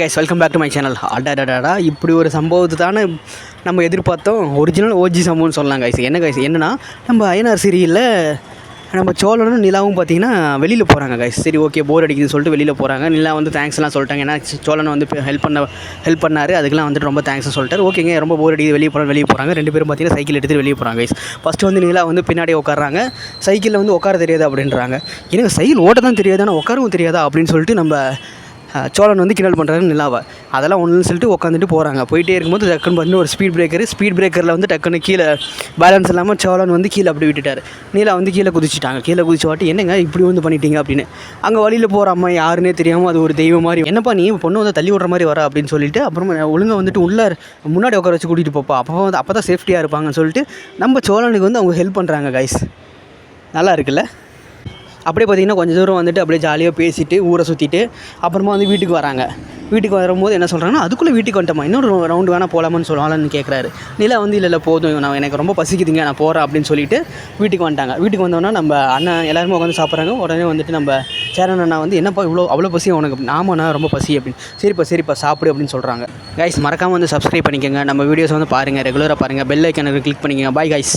Guys welcome back to my channel அடாடாடா இப்படி ஒரு சம்பவத்தை தானே நம்ம எதிர்பார்த்தோம். ஒரிஜினல் ஓஜி சம்பவம்னு சொல்லலாம் கைஸ் என்ன கைஸ் என்னன்னா நம்ம ஐஎன்ஆர் சீரியலில் நம்ம சோழனும் நிலாவும் பார்த்தீங்கன்னா வெளியில் போகிறாங்க கைஸ் சரி ஓகே போர் அடிக்குதுன்னு சொல்லிட்டு வெளியில் போகிறாங்க நிலா வந்து தேங்க்ஸ்லாம் சொல்லிட்டாங்க. ஏன்னா சோழன் வந்து ஹெல்ப் பண்ண ஹெல்ப் பண்ணார். அதுக்கெல்லாம் வந்துட்டு ரொம்ப தேங்க்ஸ் சொல்லிட்டார். ஓகேங்க ரொம்ப போர் அடிக்குது வெளியே போகிறோம் வெளியே போகிறாங்க ரெண்டு பேரும் பார்த்தீங்கன்னா சைக்கிள் எடுத்துகிட்டு வெளியே போகிறாங்க கைஸ் ஃபஸ்ட்டு வந்து நிலா வந்து பின்னாடி உட்காராங்க சைக்கிளில் வந்து உட்கார தெரியாது அப்படின்றாங்க. எனக்கு சைக்கிள் ஓட்ட தான் தெரியாது ஆனால் உட்காரவும் தெரியாதா அப்படின்னு சொல்லிட்டு நம்ம சோழன் வந்து கிண்டல் பண்ணுறாரு நிலாவை. அதெல்லாம் ஒன்றுன்னு சொல்லிட்டு உட்காந்துட்டு போகிறாங்க போயிட்டே இருக்கும்போது டக்குன்னு பண்ணி ஒரு ஸ்பீட் பிரேக்கர் ஸ்பீட் பிரேக்கரில் வந்து டக்குன்னு கீழே பேலன்ஸ் இல்லாமல் சோழன் வந்து கீழே அப்படி விட்டுட்டார். நீலா வந்து கீழே குதிச்சிட்டாங்க. கீழே குதிச்ச வாட்டி என்னங்க இப்படி வந்து பண்ணிட்டீங்க? அப்படின்னு. அங்கே வழியில் போகிற அம்மா யாருன்னே தெரியாமல் அது ஒரு தெய்வம் மாதிரி என்னப்பா நீ பொண்ணு வந்து தள்ளி விட்ற மாதிரி வர அப்படின்னு சொல்லிட்டு அப்புறம் ஒழுங்கா வந்துட்டு உள்ளே முன்னாடி உட்கார வச்சு கூட்டிகிட்டு போப்பா. அப்போ வந்து அப்போ தான் சேஃப்டியாக இருப்பாங்கன்னு சொல்லிட்டு நம்ம சோழனுக்கு வந்து அவங்க ஹெல்ப் பண்ணுறாங்க கைஸ் நல்லா இருக்குல்ல? அப்படியே பார்த்தீங்கன்னா கொஞ்சம் தூரம் வந்துட்டு அப்படியே ஜாலியாக பேசிட்டு ஊரை சுற்றிட்டு அப்புறமா வந்து வீட்டுக்கு வராங்க. வீட்டுக்கு வரும்போது என்ன சொல்கிறாங்கன்னா அதுக்குள்ளே வீட்டுக்கு வந்துட்டோமா இன்னொரு ரவுண்டு வேணால் போகலாமான்னு சொல்லலாம்னு கேட்குறாரு நிலா வந்து இல்லை இல்லை போதும். நான் எனக்கு ரொம்ப பசிக்குதுங்க. நான் போகிறேன் அப்படின்னு சொல்லிட்டு வீட்டுக்கு வந்துட்டாங்க. வீட்டுக்கு வந்தோன்னா நம்ம அண்ணன் எல்லாருமே உட்காந்து சாப்பிட்றாங்க. உடனே வந்துட்டு நம்ம சேரன் அண்ணா வந்து என்னப்பா இவ்வளோ அவ்வளோ பசி உனக்கு? நாமண்ணா ரொம்ப பசி அப்படின்னு. சரிப்பா சரிப்பா சாப்பிடு அப்படின்னு சொல்கிறாங்க கைஸ் மறக்காமல் வந்து சப்ஸ்கிரைப் பண்ணிக்கோங்க. நம்ம வீடியோஸ் வந்து பாருங்கள் ரெகுலராக பாருங்கள் பெல் ஐக்கனை கிளிக் பண்ணிக்கோங்க. Bye guys